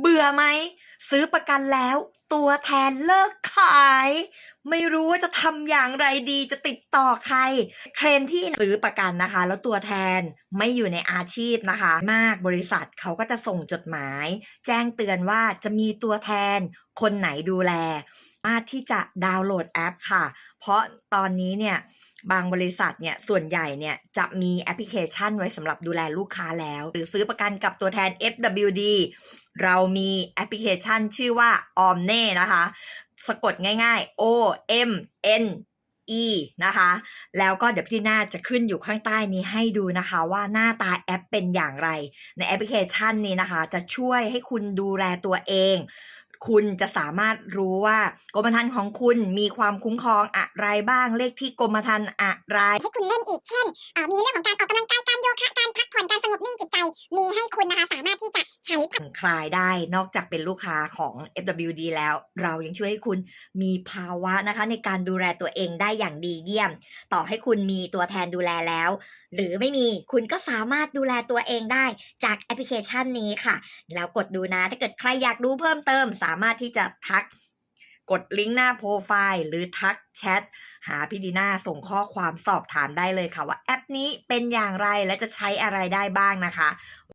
เบื่อไหม ซื้อประกันแล้ว ตัวแทนเลิกขาย ไม่รู้ว่าจะทำอย่างไรดีจะติดต่อใครเทรนที่ซื้อประกันนะคะ แล้วตัวแทนไม่อยู่ในอาชีพนะคะ มากบริษัทเขาก็จะส่งจดหมาย แจ้งเตือนว่าจะมีตัวแทนคนไหนดูแลสามาที่จะดาวน์โหลดแอปค่ะ เพราะตอนนี้เนี่ย บางบริษัทเนี่ยส่วนใหญ่เนี่ยจะมีแอปพลิเคชันไว้สำหรับดูแลลูกค้าแล้ว หรือซื้อประกันกับตัวแทน FWD เรามีแอปพลิเคชันชื่อว่า Omne นะคะ สะกดง่ายๆ O M N E นะคะ แล้วก็เดี๋ยวพี่หน้าจะขึ้นอยู่ข้างใต้นี้ให้ดูนะคะว่าหน้าตาแอปเป็นอย่างไร ในแอปพลิเคชันนี้นะคะ จะช่วยให้คุณดูแลตัวเอง คุณจะสามารถรู้ว่ากรมธรรม์ของคุณมีความคุ้มครองอะไรบ้าง เลขที่กรมธรรม์อะไร ให้คุณเล่นอีกเช่นมีเรื่องของการออกกำลังกายการโยคะการพักผ่อนการสงบนิ่งจิตใจ มีให้คุณนะคะ คลายได้นอกจากเป็นลูกค้าของ FWD แล้ว เรายังช่วยให้คุณมีภาวะนะคะ ในการดูแลตัวเองได้อย่างดีเยี่ยม ต่อให้คุณมีตัวแทนดูแลแล้ว หรือไม่มีคุณก็สามารถดูแลตัวเองได้จากแอปพลิเคชันนี้ค่ะ แล้วกดดูนะ ถ้าเกิดใครอยากรู้เพิ่มเติม สามารถที่จะทักกดลิงก์หน้าโปรไฟล์หรือทักแชทหาพี่ดีน่าส่งข้อความสอบถามได้เลยค่ะว่าแอปนี้เป็นอย่างไรและจะใช้อะไรได้บ้างนะคะ